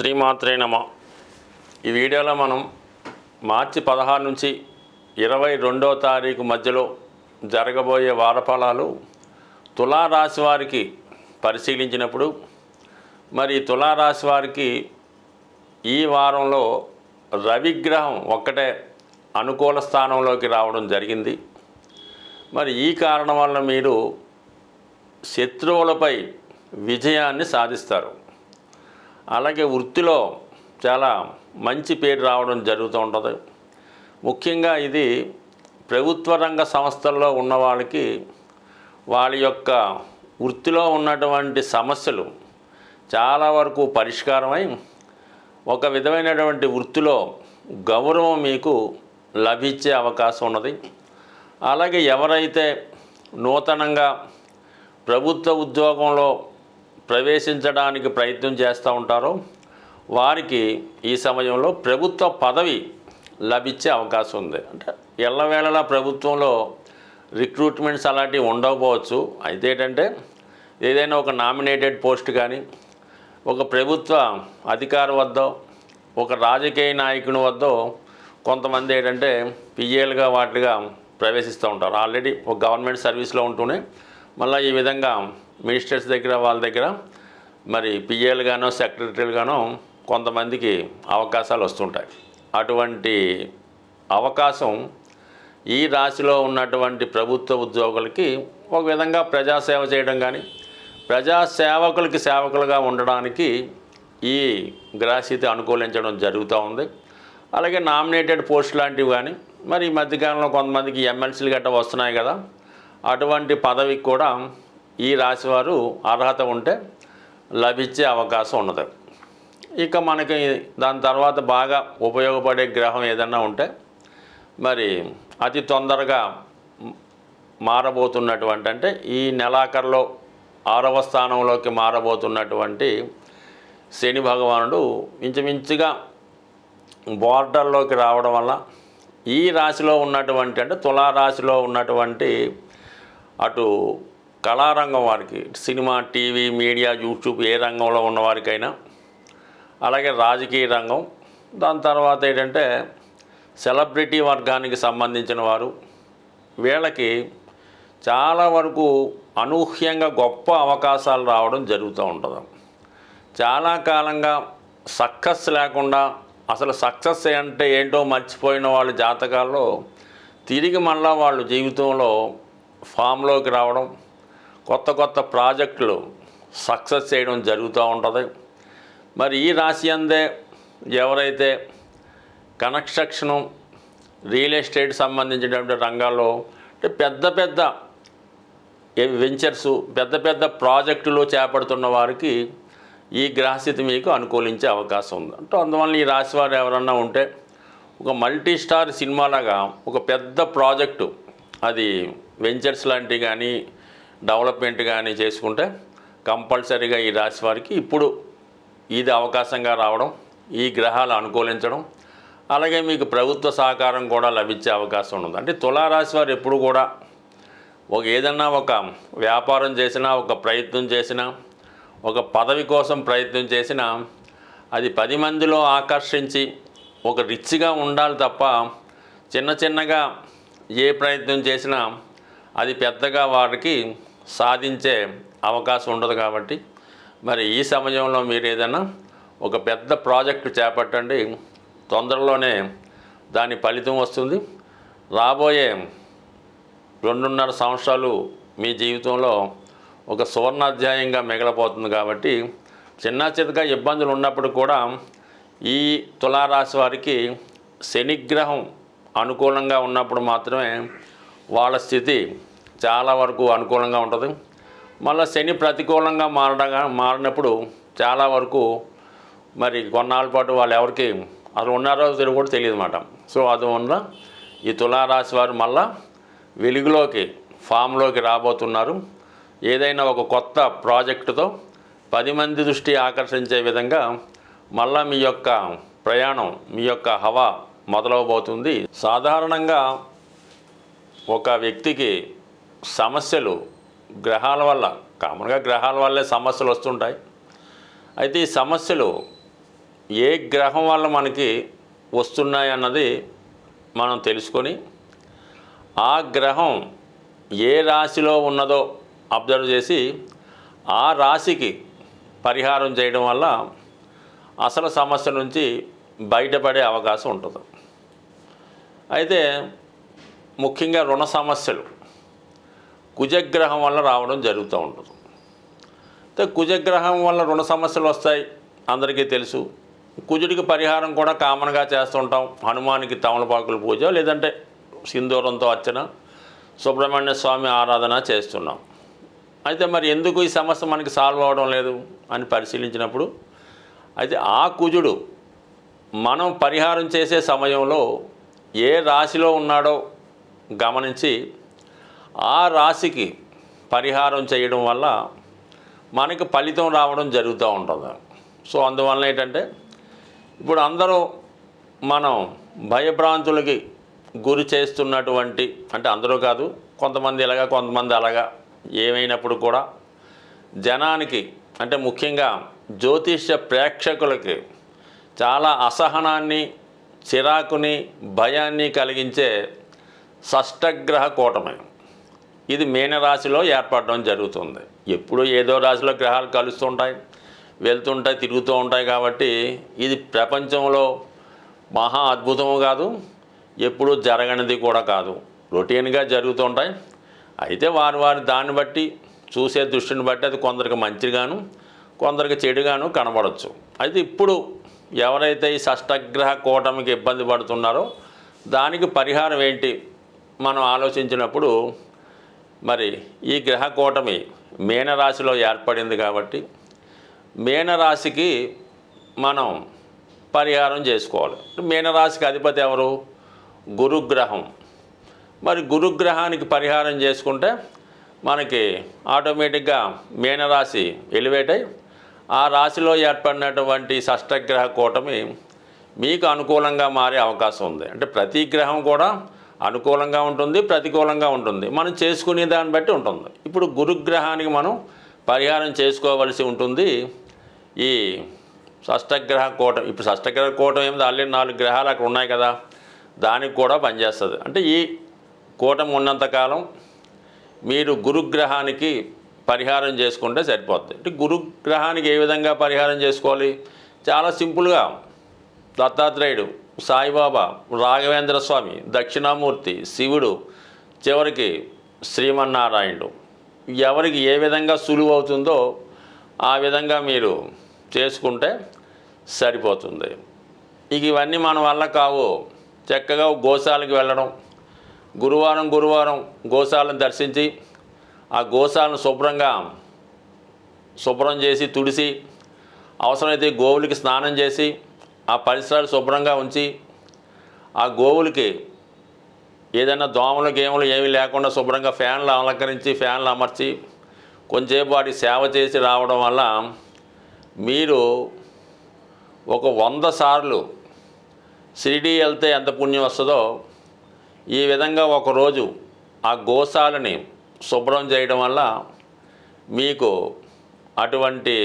శ్రీమాత్రే నమ. ఈ వీడియోలో మనం మార్చి పదహారు నుంచి ఇరవై రెండో తారీఖు మధ్యలో జరగబోయే వారఫలాలు తులారాశి వారికి పరిశీలించినప్పుడు మరి తులారాశి వారికి ఈ వారంలో రవిగ్రహం ఒక్కటే అనుకూల స్థానంలోకి రావడం జరిగింది. మరి ఈ కారణం వల్ల మీరు శత్రువులపై విజయాన్ని సాధిస్తారు. అలాగే వృత్తిలో చాలా మంచి పేరు రావడం జరుగుతూ ఉంటుంది. ముఖ్యంగా ఇది ప్రభుత్వ రంగ సంస్థల్లో ఉన్న వాళ్ళకి వాళ్ళ యొక్క వృత్తిలో ఉన్నటువంటి సమస్యలు చాలా వరకు పరిష్కారమై ఒక విధమైనటువంటి వృత్తిలో గౌరవం మీకు లభించే అవకాశం ఉన్నది. అలాగే ఎవరైతే నూతనంగా ప్రభుత్వ ఉద్యోగంలో ప్రవేశించడానికి ప్రయత్నం చేస్తూ ఉంటారో వారికి ఈ సమయంలో ప్రభుత్వ పదవి లభించే అవకాశం ఉంది. అంటే ఎల్లవేళలా ప్రభుత్వంలో రిక్రూట్మెంట్స్ అలాంటివి ఉండకపోవచ్చు. అయితే ఏంటంటే ఏదైనా ఒక నామినేటెడ్ పోస్ట్ కానీ ఒక ప్రభుత్వ అధికారి వద్ద ఒక రాజకీయ నాయకుని వద్ద కొంతమంది ఏంటంటే పిఏలుగా వాటిగా ప్రవేశిస్తూ ఉంటారు. ఆల్రెడీ ఒక గవర్నమెంట్ సర్వీస్లో ఉంటూనే మళ్ళీ ఈ విధంగా మినిస్టర్స్ దగ్గర వాళ్ళ దగ్గర మరి పిఏలు గానో సెక్రటరీలు గానో కొంతమందికి అవకాశాలు వస్తుంటాయి. అటువంటి అవకాశం ఈ రాశిలో ఉన్నటువంటి ప్రభుత్వ ఉద్యోగులకి ఒక విధంగా ప్రజాసేవ చేయడం కానీ ప్రజాసేవకులకి సేవకులుగా ఉండడానికి ఈ గ్రహస్థితి అనుకూలించడం జరుగుతూ ఉంది. అలాగే నామినేటెడ్ పోస్ట్ లాంటివి కానీ మరి ఈ మధ్యకాలంలో కొంతమందికి ఎమ్మెల్సీలు గట్రా వస్తున్నాయి కదా అటువంటి పదవికి కూడా ఈ రాశివారు అర్హత ఉంటే లభించే అవకాశం ఉన్నది. ఇక మనకి దాని తర్వాత బాగా ఉపయోగపడే గ్రహం ఏదన్నా ఉంటే మరి అతి తొందరగా మారబోతున్నటువంటి అంటే ఈ నెలాఖరులో ఆరవ స్థానంలోకి మారబోతున్నటువంటి శని భగవానుడు ఇంచుమించుగా బోర్డర్లోకి రావడం వల్ల ఈ రాశిలో ఉన్నటువంటి అంటే తులారాశిలో ఉన్నటువంటి అటు కళారంగం వారికి సినిమా టీవీ మీడియా యూట్యూబ్ ఏ రంగంలో ఉన్నవారికైనా అలాగే రాజకీయ రంగం దాని తర్వాత ఏంటంటే సెలబ్రిటీ వర్గానికి సంబంధించిన వారు వీళ్ళకి చాలా వరకు అనూహ్యంగా గొప్ప అవకాశాలు రావడం జరుగుతూ ఉంటుంది. చాలా కాలంగా సక్సెస్ లేకుండా అసలు సక్సెస్ అంటే ఏంటో మర్చిపోయిన వాళ్ళ జాతకాల్లో తిరిగి మళ్ళా వాళ్ళు జీవితంలో ఫామ్లోకి రావడం కొత్త కొత్త ప్రాజెక్టులు సక్సెస్ చేయడం జరుగుతూ ఉంటుంది. మరి ఈ రాశి అందే ఎవరైతే కన్స్ట్రక్షను రియల్ ఎస్టేట్ సంబంధించినటువంటి రంగాల్లో అంటే పెద్ద పెద్ద వెంచర్స్ పెద్ద పెద్ద ప్రాజెక్టులు చేపడుతున్న వారికి ఈ గ్రహస్థితి మీకు అనుకూలించే అవకాశం ఉంది. అంటే అందువల్ల ఈ రాశి వారు ఎవరన్నా ఉంటే ఒక మల్టీ స్టార్ సినిమాలాగా ఒక పెద్ద ప్రాజెక్టు అది వెంచర్స్ లాంటివి కానీ డెవలప్మెంట్ కానీ చేసుకుంటే కంపల్సరీగా ఈ రాశి వారికి ఇప్పుడు ఇది అవకాశంగా రావడం ఈ గ్రహాలు అనుకూలించడం అలాగే మీకు ప్రభుత్వ సహకారం కూడా లభించే అవకాశం ఉంది అంటే తులారాశి వారు ఎప్పుడు కూడా ఒక ఏదన్నా ఒక వ్యాపారం చేసినా ఒక ప్రయత్నం చేసినా ఒక పదవి కోసం ప్రయత్నం చేసినా అది పది మందిలో ఆకర్షించి ఒక రిచ్గా ఉండాలి తప్ప చిన్న చిన్నగా ఏ ప్రయత్నం చేసినా అది పెద్దగా వారికి సాధించే అవకాశం ఉండదు కాబట్టి మరి ఈ సమయంలో మీరు ఏదైనా ఒక పెద్ద ప్రాజెక్టు చేపట్టండి. తొందరలోనే దాని ఫలితం వస్తుంది. రాబోయే రెండున్నర సంవత్సరాలు మీ జీవితంలో ఒక సువర్ణాధ్యాయంగా మిగలపోతుంది కాబట్టి చిన్న చిన్నగా ఇబ్బందులు ఉన్నప్పుడు కూడా ఈ తులారాశి వారికి శనిగ్రహం అనుకూలంగా ఉన్నప్పుడు మాత్రమే వాళ్ళ స్థితి చాలా వరకు అనుకూలంగా ఉంటుంది. మళ్ళీ శని ప్రతికూలంగా మారడంగా మారినప్పుడు చాలా వరకు మరి కొన్నాళ్ళ పాటు వాళ్ళు ఎవరికి అసలు ఉన్నారో తెలియదు కూడా తెలియదు అన్నమాట. సో అందువల్ల ఈ తులారాశి వారు మళ్ళా వెలుగులోకి ఫామ్లోకి రాబోతున్నారు. ఏదైనా ఒక కొత్త ప్రాజెక్టుతో పది మంది దృష్టి ఆకర్షించే విధంగా మళ్ళా మీ యొక్క ప్రయాణం మీ యొక్క హవా మొదలవబోతుంది. సాధారణంగా ఒక వ్యక్తికి సమస్యలు గ్రహాల వల్ల కామన్గా గ్రహాల వల్లే సమస్యలు వస్తుంటాయి. అయితే ఈ సమస్యలు ఏ గ్రహం వల్ల మనకి వస్తున్నాయి అన్నది మనం తెలుసుకొని ఆ గ్రహం ఏ రాశిలో ఉన్నదో అబ్జర్వ్ చేసి ఆ రాశికి పరిహారం చేయడం వల్ల అసలు సమస్య నుంచి బయటపడే అవకాశం ఉంటుంది. అయితే ముఖ్యంగా రుణ సమస్యలు. కుజగ్రహం వల్ల రావడం జరుగుతూ ఉంటుంది. అయితే కుజగ్రహం వల్ల రుణ సమస్యలు వస్తాయి అందరికీ తెలుసు. కుజుడికి పరిహారం కూడా కామన్గా చేస్తుంటాం. హనుమానికి తమలపాకుల పూజ లేదంటే సింధూరంతో అర్చన సుబ్రహ్మణ్య స్వామి ఆరాధన చేస్తున్నాం. అయితే మరి ఎందుకు ఈ సమస్య మనకి సాల్వ్ అవ్వడం లేదు అని పరిశీలించినప్పుడు అయితే ఆ కుజుడు మనం పరిహారం చేసే సమయంలో ఏ రాశిలో ఉన్నాడో గమనించి ఆ రాశికి పరిహారం చేయడం వల్ల మనకి ఫలితం రావడం జరుగుతూ ఉంటుంది. సో అందువలన ఏంటంటే ఇప్పుడు అందరూ మనం భయభ్రాంతులకి గురి చేస్తున్నటువంటి అంటే అందరూ కాదు కొంతమంది ఇలాగా కొంతమంది అలాగా ఏమైనప్పుడు కూడా జనానికి అంటే ముఖ్యంగా జ్యోతిష్య ప్రేక్షకులకి చాలా అసహనాన్ని చిరాకుని భయాన్ని కలిగించే షష్టగ్రహ కూటమి. ఇది మీనరాశిలో ఏర్పడడం జరుగుతుంది. ఎప్పుడు ఏదో రాశిలో గ్రహాలు కలుస్తుంటాయి వెళ్తుంటాయి తిరుగుతూ ఉంటాయి కాబట్టి ఇది ప్రపంచంలో మహా అద్భుతము కాదు ఎప్పుడు జరగనిది కూడా కాదు. రొటీన్గా జరుగుతుంటాయి. అయితే వారు వారి దాన్ని బట్టి చూసే దృష్టిని బట్టి అది కొందరికి మంచిగాను కొందరికి చెడుగాను కనబడవచ్చు అయితే ఇప్పుడు ఎవరైతే ఈ షష్టగ్రహ కూటమికి ఇబ్బంది పడుతున్నారో దానికి పరిహారం ఏంటి మనం ఆలోచించినప్పుడు మరి ఈ గ్రహ కూటమి మీనరాశిలో ఏర్పడింది కాబట్టి మీనరాశికి మనం పరిహారం చేసుకోవాలి. మీనరాశికి అధిపతి ఎవరు? గురుగ్రహం. మరి గురుగ్రహానికి పరిహారం చేసుకుంటే మనకి ఆటోమేటిక్గా మీనరాశి ఎలివేట్ అయి ఆ రాశిలో ఏర్పడినటువంటి షష్టగ్రహ కూటమి మీకు అనుకూలంగా మారే అవకాశం ఉంది. అంటే ప్రతి గ్రహం కూడా అనుకూలంగా ఉంటుంది ప్రతికూలంగా ఉంటుంది. మనం చేసుకునే దాన్ని బట్టి ఉంటుంది. ఇప్పుడు గురుగ్రహానికి మనం పరిహారం చేసుకోవలసి ఉంటుంది. ఈ షష్టగ్రహ కూటం ఇప్పుడు షష్టగ్రహ కూటం ఏమిటి? ఆల్రెడీ నాలుగు గ్రహాలు అక్కడ ఉన్నాయి కదా. దానికి కూడా పనిచేస్తుంది. అంటే ఈ కూటం ఉన్నంతకాలం మీరు గురుగ్రహానికి పరిహారం చేసుకుంటే సరిపోద్ది. అంటే గురుగ్రహానికి ఏ విధంగా పరిహారం చేసుకోవాలి? చాలా సింపుల్గా. దత్తాత్రేయుడు సాయిబాబా రాఘవేంద్ర స్వామి దక్షిణామూర్తి శివుడు చివరికి శ్రీమన్నారాయణుడు. ఎవరికి ఏ విధంగా సులువు అవుతుందో ఆ విధంగా మీరు చేసుకుంటే సరిపోతుంది. ఇక ఇవన్నీ మన వల్ల కావు. చక్కగా గోశాలకు వెళ్ళడం గురువారం గురువారం గోశాలను దర్శించి ఆ గోశాలను శుభ్రంగా శుభ్రం చేసి తుడిసి అవసరమైతే గోవులకి స్నానం చేసి ఆ పరిసరాలు శుభ్రంగా ఉంచి ఆ గోవులకి ఏదైనా దోమలు గేములు ఏమీ లేకుండా శుభ్రంగా ఫ్యాన్లు అలంకరించి ఫ్యాన్లు అమర్చి కొంచెంసేపు వాటి సేవ చేసి రావడం వల్ల మీరు ఒక వంద సార్లు షిరిడీ వెళ్తే ఎంత పుణ్యం వస్తుందో ఈ విధంగా ఒకరోజు ఆ గోశాలని శుభ్రం చేయడం వల్ల మీకు అటువంటి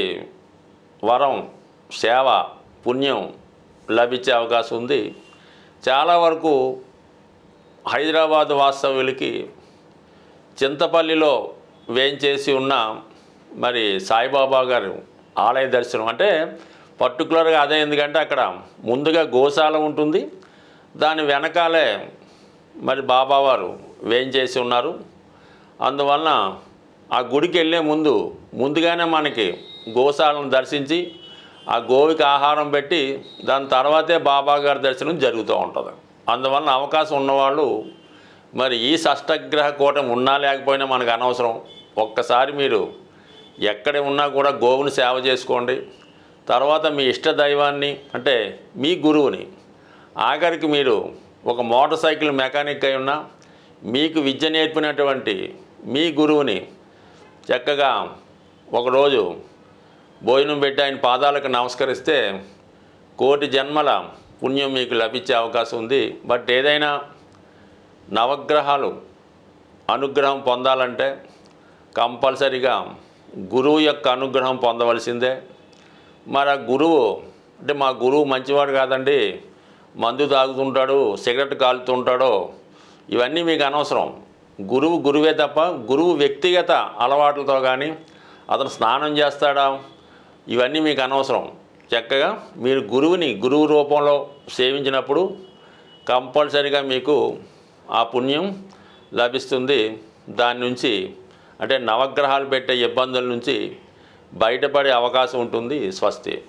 వరం సేవ పుణ్యం లభించే అవకాశం ఉంది. చాలా వరకు హైదరాబాద్ వాస్తవ్యులకి చింతపల్లిలో వేయించేసి ఉన్న మరి సాయిబాబా గారు ఆలయ దర్శనం అంటే పర్టికులర్గా అదే ఎందుకంటే అక్కడ ముందుగా గోశాల ఉంటుంది. దాని వెనకాలే మరి బాబావారు వేయించేసి ఉన్నారు. అందువలన ఆ గుడికి వెళ్ళే ముందు ముందుగానే మనకి గోశాలను దర్శించి ఆ గోవికి ఆహారం పెట్టి దాని తర్వాతే బాబా గారి దర్శనం జరుగుతూ ఉంటుంది. అందువలన అవకాశం ఉన్నవాళ్ళు మరి ఈ షష్టగ్రహ కూటమి ఉన్నా లేకపోయినా మనకు అనవసరం. ఒక్కసారి మీరు ఎక్కడ ఉన్నా కూడా గోవుని సేవ చేసుకోండి. తర్వాత మీ ఇష్ట దైవాన్ని అంటే మీ గురువుని. ఆఖరికి మీరు ఒక మోటార్ సైకిల్ మెకానిక్ అయి ఉన్నా మీకు విద్య నేర్పినటువంటి మీ గురువుని చక్కగా ఒకరోజు భోజనం పెట్టి ఆయన పాదాలకు నమస్కరిస్తే కోటి జన్మల పుణ్యం మీకు లభించే అవకాశం ఉంది. బట్ ఏదైనా నవగ్రహాలు అనుగ్రహం పొందాలంటే కంపల్సరిగా గురువు యొక్క అనుగ్రహం పొందవలసిందే. మరి ఆ గురువు అంటే మా గురువు మంచివాడు కాదండి. మందు తాగుతుంటాడు సిగరెట్ కాలుతుంటాడు ఇవన్నీ మీకు అనవసరం. గురువు గురువే తప్ప గురువు వ్యక్తిగత అలవాట్లతో కానీ అతను స్నానం చేస్తాడా? ఇవన్నీ మీకు అనవసరం. చక్కగా మీరు గురువుని గురువు రూపంలో సేవించినప్పుడు కంపల్సరిగా మీకు ఆ పుణ్యం లభిస్తుంది. దాని నుంచి అంటే నవగ్రహాలు పెట్టే ఇబ్బందుల నుంచి బయటపడే అవకాశం ఉంటుంది స్వస్తి.